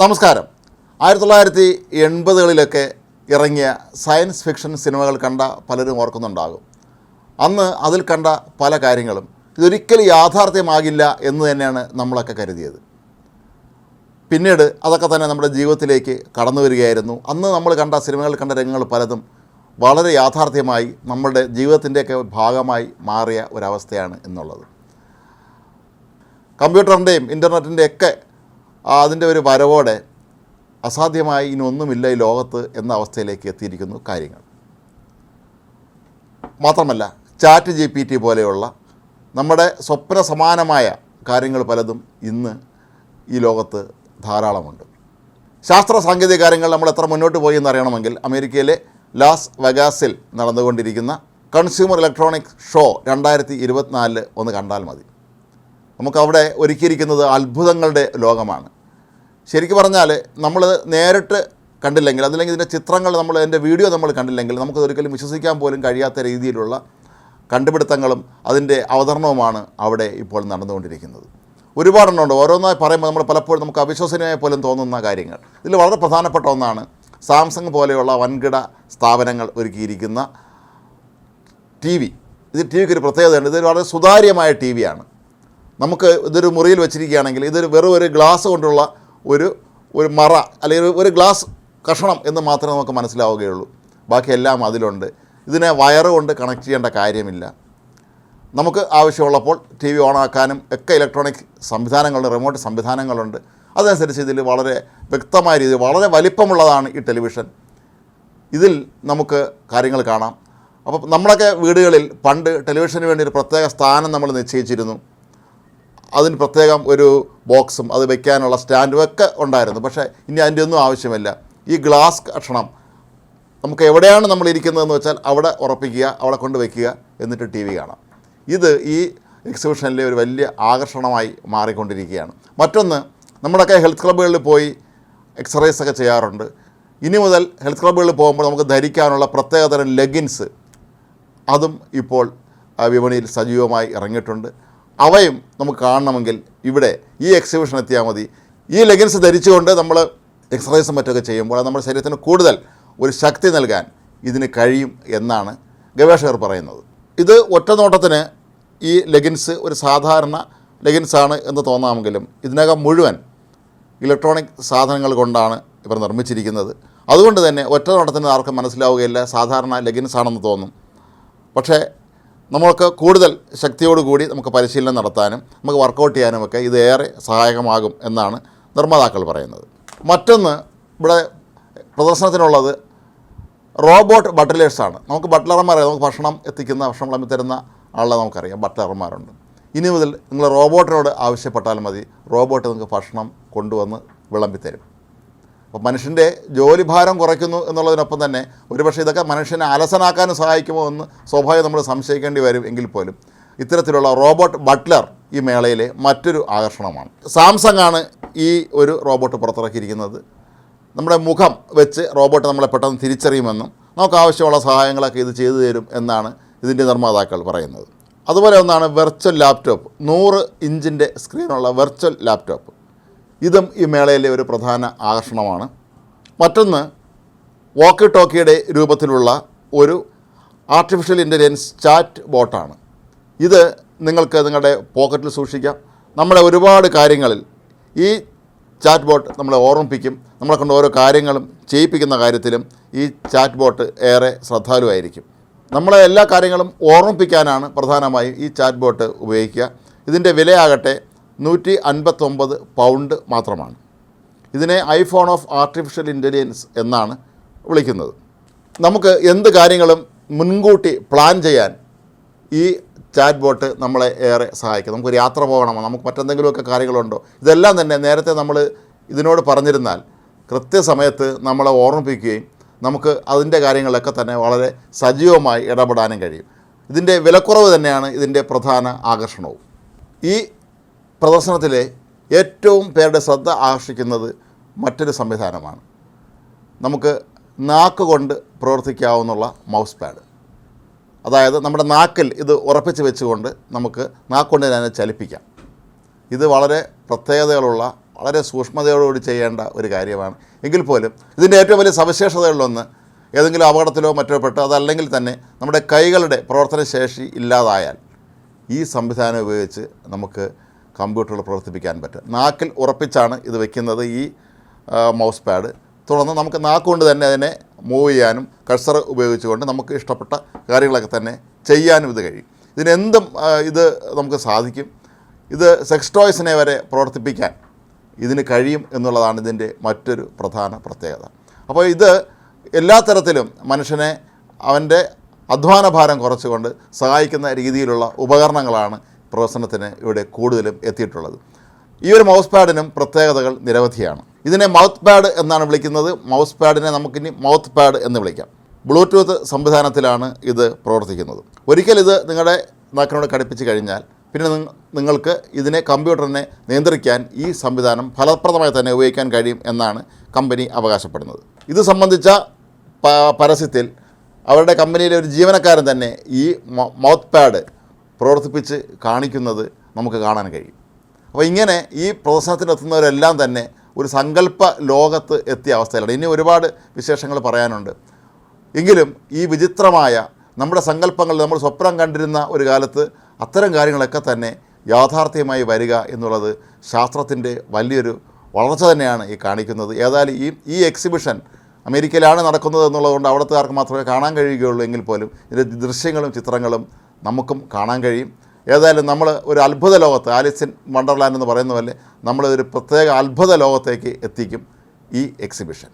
നമസ്കാരം. ആയിരത്തി തൊള്ളായിരത്തി എൺപതുകളിലൊക്കെ ഇറങ്ങിയ സയൻസ് ഫിക്ഷൻ സിനിമകൾ കണ്ട പലരും ഓർക്കുന്നുണ്ടാകും. അന്ന് അതിൽ കണ്ട പല കാര്യങ്ങളും ഇതൊരിക്കലും യാഥാർത്ഥ്യമാകില്ല എന്ന് തന്നെയാണ് നമ്മളൊക്കെ കരുതിയത്. പിന്നീട് അതൊക്കെ തന്നെ നമ്മുടെ ജീവിതത്തിലേക്ക് കടന്നു വരികയായിരുന്നു. അന്ന് നമ്മൾ കണ്ട സിനിമകളിൽ കണ്ട രംഗങ്ങൾ പലതും വളരെ യാഥാർത്ഥ്യമായി നമ്മുടെ ജീവിതത്തിന്റെയൊക്കെ ഭാഗമായി മാറിയ ഒരവസ്ഥയാണ് എന്നുള്ളത്. കമ്പ്യൂട്ടറിന്റെയും ഇന്റർനെറ്റിന്റെയൊക്കെ അതിന്റെ ഒരു വരവോടെ അസാധ്യമായി ഇനി ഒന്നുമില്ല ഈ ലോകത്ത് എന്ന അവസ്ഥയിലേക്ക് എത്തിയിരിക്കുന്നു കാര്യങ്ങൾ. മാത്രമല്ല ചാറ്റ് ജി പി ടി പോലെയുള്ള നമ്മുടെ സ്വപ്ന സമാനമായ കാര്യങ്ങൾ പലതും ഇന്ന് ഈ ലോകത്ത് ധാരാളമുണ്ട്. ശാസ്ത്ര സാങ്കേതിക കാര്യങ്ങൾ നമ്മൾ എത്ര മുന്നോട്ട് പോയി എന്നറിയണമെങ്കിൽ അമേരിക്കയിലെ ലാസ് വെഗാസിൽ നടന്നുകൊണ്ടിരിക്കുന്ന കൺസ്യൂമർ ഇലക്ട്രോണിക്സ് ഷോ രണ്ടായിരത്തി ഇരുപത്തിനാലിൽ ഒന്ന് കണ്ടാൽ മതി. നമുക്കവിടെ ഒരുക്കിയിരിക്കുന്നത് അത്ഭുതങ്ങളുടെ ലോകമാണ്. ശരിക്കും പറഞ്ഞാൽ നമ്മൾ നേരിട്ട് കണ്ടില്ലെങ്കിൽ അതല്ലെങ്കിൽ ഇതിന്റെ ചിത്രങ്ങൾ നമ്മൾ എന്റെ വീഡിയോ നമ്മൾ കണ്ടില്ലെങ്കിൽ നമുക്ക് ഒരിക്കലും വിശ്വസിക്കാൻ പോലും കഴിയാത്ത രീതിയിലുള്ള കണ്ടുപിടുത്തങ്ങളും അതിന്റെ അവതരണവുമാണ് അവിടെ ഇപ്പോൾ നടന്നുകൊണ്ടിരിക്കുന്നത്. ഒരുപാടെണ്ണമുണ്ട്. ഓരോന്നായി പറയുമ്പോൾ നമ്മൾ പലപ്പോഴും നമുക്ക് അവിശ്വസനീയമായി പോലും തോന്നുന്ന കാര്യങ്ങൾ. ഇതിൽ വളരെ പ്രധാനപ്പെട്ട ഒന്നാണ് സാംസങ് പോലെയുള്ള വൻകിട സ്ഥാപനങ്ങൾ ഒരുക്കിയിരിക്കുന്ന ടി വി. ഇത് ടി വിക്ക് ഒരു പ്രത്യേകതയുണ്ട്. ഇത് വളരെ സുതാര്യമായ ടി വിയാണ്. നമുക്ക് ഇതൊരു മുറിയിൽ വെച്ചിരിക്കുകയാണെങ്കിൽ ഇതൊരു വെറും ഒരു ഗ്ലാസ് കൊണ്ടുള്ള ഒരു ഒരു മറ അല്ലെങ്കിൽ ഒരു- ഗ്ലാസ് കഷണം എന്ന് മാത്രമേ നമുക്ക് മനസ്സിലാവുകയുള്ളൂ. ബാക്കിയെല്ലാം അതിലുണ്ട്. ഇതിനെ വയറ് കൊണ്ട് കണക്ട് ചെയ്യേണ്ട കാര്യമില്ല. നമുക്ക് ആവശ്യമുള്ളപ്പോൾ ടി വി ഓണാക്കാനും ഒക്കെ ഇലക്ട്രോണിക് സംവിധാനങ്ങളുണ്ട് റിമോട്ട് സംവിധാനങ്ങളുണ്ട്. അതനുസരിച്ച് ഇതിൽ വളരെ വ്യക്തമായ രീതിയിൽ വളരെ വലിപ്പമുള്ളതാണ് ഈ ടെലിവിഷൻ. ഇതിൽ നമുക്ക് കാര്യങ്ങൾ കാണാം. അപ്പോൾ നമ്മളൊക്കെ വീടുകളിൽ പണ്ട് ടെലിവിഷന് വേണ്ടി ഒരു പ്രത്യേക സ്ഥാനം നമ്മൾ നിശ്ചയിച്ചിരുന്നു. അതിന് പ്രത്യേകം ഒരു ബോക്സും അത് വെക്കാനുള്ള സ്റ്റാൻഡും ഒക്കെ ഉണ്ടായിരുന്നു. പക്ഷേ ഇനി അതിന്റെ ഒന്നും ആവശ്യമില്ല. ഈ ഗ്ലാസ് കഷണം നമുക്ക് എവിടെയാണ് നമ്മൾ ഇരിക്കുന്നതെന്ന് വെച്ചാൽ അവിടെ ഉറപ്പിക്കുക അവിടെ കൊണ്ട് വയ്ക്കുക എന്നിട്ട് ടി വി കാണാം. ഇത് ഈ എക്സിബിഷനിലെ ഒരു വലിയ ആകർഷണമായി മാറിക്കൊണ്ടിരിക്കുകയാണ്. മറ്റൊന്ന് നമ്മുടെയൊക്കെ ഹെൽത്ത് ക്ലബ്ബുകളിൽ പോയി എക്സസൈസ് ഒക്കെ ചെയ്യാറുണ്ട്. ഇനി മുതൽ ഹെൽത്ത് ക്ലബ്ബുകളിൽ പോകുമ്പോൾ നമുക്ക് ധരിക്കാനുള്ള പ്രത്യേകതരം ലെഗിൻസ് അതും ഇപ്പോൾ വിപണിയിൽ സജീവമായി ഇറങ്ങിയിട്ടുണ്ട്. അവയും നമുക്ക് കാണണമെങ്കിൽ ഇവിടെ ഈ എക്സിബിഷൻ എത്തിയാൽ മതി. ഈ ലെഗിൻസ് ധരിച്ചുകൊണ്ട് നമ്മൾ എക്സസൈസും മറ്റൊക്കെ ചെയ്യുമ്പോൾ നമ്മുടെ ശരീരത്തിന് കൂടുതൽ ഒരു ശക്തി നൽകാൻ ഇതിന് കഴിയും എന്നാണ് ഗവേഷകർ പറയുന്നത്. ഇത് ഒറ്റ നോട്ടത്തിന് ഈ ലെഗിൻസ് ഒരു സാധാരണ ലെഗിൻസാണ് എന്ന് തോന്നാമെങ്കിലും ഇതിനകം മുഴുവൻ ഇലക്ട്രോണിക് സാധനങ്ങൾ കൊണ്ടാണ് ഇവർ നിർമ്മിച്ചിരിക്കുന്നത്. അതുകൊണ്ട് തന്നെ ഒറ്റ നോട്ടത്തിന് ആർക്കും മനസ്സിലാവുകയില്ല. സാധാരണ ലെഗിൻസ് ആണെന്ന് തോന്നും. പക്ഷേ നമ്മൾക്ക് കൂടുതൽ ശക്തിയോടുകൂടി നമുക്ക് പരിശീലനം നടത്താനും നമുക്ക് വർക്കൗട്ട് ചെയ്യാനുമൊക്കെ ഇത് ഏറെ സഹായകമാകും എന്നാണ് നിർമ്മാതാക്കൾ പറയുന്നത്. മറ്റൊന്ന് ഇവിടെ പ്രദർശനത്തിനുള്ളത് റോബോട്ട് ബട്ട്ലേഴ്സാണ്. നമുക്ക് ബട്ട്ലർമാരെ നമുക്ക് ഭക്ഷണം എത്തിക്കുന്ന ഭക്ഷണം വിളമ്പി തരുന്ന ആളെ നമുക്കറിയാം. ബട്ട്ലർമാരുണ്ട്. ഇനി മുതൽ നിങ്ങൾ റോബോട്ടിനോട് ആവശ്യപ്പെട്ടാൽ മതി. റോബോട്ട് നിങ്ങൾക്ക് ഭക്ഷണം കൊണ്ടുവന്ന് വിളമ്പിത്തരും അപ്പോൾ മനുഷ്യന്റെ ജോലിഭാരം കുറയ്ക്കുന്നു എന്നുള്ളതിനൊപ്പം തന്നെ ഒരുപക്ഷെ ഇതൊക്കെ മനുഷ്യനെ അലസനാക്കാനും സഹായിക്കുമോ എന്ന് സ്വാഭാവികം നമ്മൾ സംശയിക്കേണ്ടി വരും എങ്കിൽ പോലും. ഇത്തരത്തിലുള്ള റോബോട്ട് ബട്ട്ലർ ഈ മേളയിലെ മറ്റൊരു ആകർഷണമാണ്. സാംസങ് ആണ് ഈ ഒരു റോബോട്ട് പുറത്തിറക്കിയിരിക്കുന്നത്. നമ്മുടെ മുഖം വെച്ച് റോബോട്ട് നമ്മളെ പെട്ടെന്ന് തിരിച്ചറിയുമെന്നും നമുക്ക് ആവശ്യമുള്ള സഹായങ്ങളൊക്കെ ഇത് ചെയ്തു തരും എന്നാണ് ഇതിന്റെ നിർമ്മാതാക്കൾ പറയുന്നത്. അതുപോലെ ഒന്നാണ് വെർച്വൽ ലാപ്ടോപ്പ്. നൂറ് ഇഞ്ചിന്റെ സ്ക്രീനുള്ള വെർച്വൽ ലാപ്ടോപ്പ്. ഇതും ഈ മേളയിലെ ഒരു പ്രധാന ആകർഷണമാണ്. മറ്റൊന്ന് വോക്കി ടോക്കിയുടെ രൂപത്തിലുള്ള ഒരു ആർട്ടിഫിഷ്യൽ ഇന്റലിജൻസ് ചാറ്റ് ബോട്ടാണ് ഇത് നിങ്ങൾക്ക് നിങ്ങളുടെ പോക്കറ്റിൽ സൂക്ഷിക്കാം. നമ്മളെ ഒരുപാട് കാര്യങ്ങളിൽ ഈ ചാറ്റ് ബോട്ട് നമ്മളെ ഓർമ്മിപ്പിക്കും. നമ്മളെ കൊണ്ട് ഓരോ കാര്യങ്ങളും ചെയ്യിപ്പിക്കുന്ന കാര്യത്തിലും ഈ ചാറ്റ് ബോട്ട് ഏറെ ശ്രദ്ധാലുവായിരിക്കും. നമ്മളെ എല്ലാ കാര്യങ്ങളും ഓർമ്മിപ്പിക്കാനാണ് പ്രധാനമായും ഈ ചാറ്റ് ബോട്ട് ഉപയോഗിക്കുക. ഇതിന്റെ വിലയാകട്ടെ നൂറ്റി അൻപത്തൊമ്പത് പൗണ്ട് മാത്രമാണ്. ഇതിനെ ഐഫോൺ ഓഫ് ആർട്ടിഫിഷ്യൽ ഇന്റലിജൻസ് എന്നാണ് വിളിക്കുന്നത്. നമുക്ക് എന്ത് കാര്യങ്ങളും മുൻകൂട്ടി പ്ലാൻ ചെയ്യാൻ ഈ ചാറ്റ് ബോട്ട് നമ്മളെ ഏറെ സഹായിക്കും. നമുക്ക് യാത്ര പോകണമോ നമുക്ക് മറ്റെന്തെങ്കിലുമൊക്കെ കാര്യങ്ങളുണ്ടോ ഇതെല്ലാം തന്നെ നേരത്തെ നമ്മൾ ഇതിനോട് പറഞ്ഞിരുന്നാൽ കൃത്യസമയത്ത് നമ്മളെ ഓർമ്മിപ്പിക്കുകയും നമുക്ക് അതിന്റെ കാര്യങ്ങളിലൊക്കെ തന്നെ വളരെ സജീവമായി ഇടപെടാനും കഴിയും. ഇതിന്റെ വിലക്കുറവ് തന്നെയാണ് ഇതിന്റെ പ്രധാന ആകർഷണവും. ഈ പ്രദർശനത്തിലെ ഏറ്റവും പേരുടെ ശ്രദ്ധ ആകർഷിക്കുന്നത് മറ്റൊരു സംവിധാനമാണ്. നമുക്ക് നാക്ക് കൊണ്ട് പ്രവർത്തിക്കാവുന്നുള്ള മൗസ് പാഡ് അതായത് നമ്മുടെ നാക്കിൽ ഇത് ഉറപ്പിച്ച് വെച്ചുകൊണ്ട് നമുക്ക് നാക്കുകൊണ്ട് തന്നെ ചലിപ്പിക്കാം. ഇത് വളരെ പ്രത്യേകതകളുള്ള വളരെ സൂക്ഷ്മതയോടുകൂടി ചെയ്യേണ്ട ഒരു കാര്യമാണ്. എങ്കിൽ പോലും ഇതിന്റെ ഏറ്റവും വലിയ സവിശേഷതകളിലൊന്ന് ഏതെങ്കിലും അപകടത്തിലോ മറ്റോ പെട്ടോ അതല്ലെങ്കിൽ തന്നെ നമ്മുടെ കൈകളുടെ പ്രവർത്തനശേഷി ഇല്ലാതായാൽ ഈ സംവിധാനം ഉപയോഗിച്ച് നമുക്ക് കമ്പ്യൂട്ടറുകൾ പ്രവർത്തിപ്പിക്കാൻ പറ്റും. നാക്കിൽ ഉറപ്പിച്ചാണ് ഇത് വെക്കുന്നത് ഈ മൗസ് പാഡ്. തുടർന്ന് നമുക്ക് നാക്കുകൊണ്ട് തന്നെ അതിനെ മൂവ് ചെയ്യാനും കഴ്സർ ഉപയോഗിച്ചുകൊണ്ട് നമുക്ക് ഇഷ്ടപ്പെട്ട കാര്യങ്ങളൊക്കെ തന്നെ ചെയ്യാനും ഇത് കഴിയും. ഇതിനെന്തും ഇത് നമുക്ക് സാധിക്കും. ഇത് സെക്സ് ടോയ്സിനെ വരെ പ്രവർത്തിപ്പിക്കാൻ ഇതിന് കഴിയും എന്നുള്ളതാണ് ഇതിന്റെ മറ്റൊരു പ്രധാന പ്രത്യേകത. അപ്പോൾ ഇത് എല്ലാ തരത്തിലും മനുഷ്യനെ അവന്റെ അധ്വാന ഭാരം കുറച്ചുകൊണ്ട് സഹായിക്കുന്ന രീതിയിലുള്ള ഉപകരണങ്ങളാണ് പ്രവർത്തനത്തിന് ഇവിടെ കൂടുതലും എത്തിയിട്ടുള്ളത്. ഈ ഒരു മൗസ് പാഡിനും പ്രത്യേകതകൾ നിരവധിയാണ്. ഇതിനെ മൗത്ത് പാഡ് എന്നാണ് വിളിക്കുന്നത്. മൗസ് പാഡിനെ നമുക്കിനി മൗത്ത് പാഡ് എന്ന് വിളിക്കാം. ബ്ലൂടൂത്ത് സംവിധാനത്തിലാണ് ഇത് പ്രവർത്തിക്കുന്നത്. ഒരിക്കൽ ഇത് നിങ്ങളുടെ നാക്കിനോട് ഘടിപ്പിച്ച് കഴിഞ്ഞാൽ പിന്നെ നിങ്ങൾക്ക് ഇതിനെ കമ്പ്യൂട്ടറിനെ നിയന്ത്രിക്കാൻ ഈ സംവിധാനം ഫലപ്രദമായി തന്നെ ഉപയോഗിക്കാൻ കഴിയും എന്നാണ് കമ്പനി അവകാശപ്പെടുന്നത്. ഇത് സംബന്ധിച്ച പരസ്യത്തിൽ അവരുടെ കമ്പനിയിലെ ഒരു ജീവനക്കാരൻ തന്നെ ഈ മൗത്ത് പാഡ് പ്രവർത്തിപ്പിച്ച് കാണിക്കുന്നത് നമുക്ക് കാണാൻ കഴിയും. അപ്പോൾ ഇങ്ങനെ ഈ പ്രദർശനത്തിനെത്തുന്നവരെല്ലാം തന്നെ ഒരു സങ്കല്പ ലോകത്ത് എത്തിയ അവസ്ഥയിലാണ്. ഇനി ഒരുപാട് വിശേഷങ്ങൾ പറയാനുണ്ട്. എങ്കിലും ഈ വിചിത്രമായ നമ്മുടെ സങ്കല്പങ്ങൾ നമ്മൾ സ്വപ്നം കണ്ടിരുന്ന ഒരു കാലത്ത് അത്തരം കാര്യങ്ങളൊക്കെ തന്നെ യാഥാർത്ഥ്യമായി വരിക എന്നുള്ളത് ശാസ്ത്രത്തിന്റെ വലിയൊരു വളർച്ച തന്നെയാണ് ഈ കാണിക്കുന്നത്. ഏതായാലും ഈ ഈ എക്സിബിഷൻ അമേരിക്കയിലാണ് നടക്കുന്നത് എന്നുള്ളതുകൊണ്ട് അവിടുത്തുകാർക്ക് മാത്രമേ കാണാൻ കഴിയുകയുള്ളൂ എങ്കിൽ പോലും ഇതിന്റെ ദൃശ്യങ്ങളും ചിത്രങ്ങളും നമുക്കും കാണാൻ കഴിയും. ഏതായാലും നമ്മൾ ഒരു അത്ഭുത ലോകത്ത് ആലിസിൻ വണ്ടർലാൻഡ് എന്ന് പറയുന്ന പോലെ നമ്മളൊരു പ്രത്യേക അത്ഭുത ലോകത്തേക്ക് എത്തിക്കും ഈ എക്സിബിഷൻ.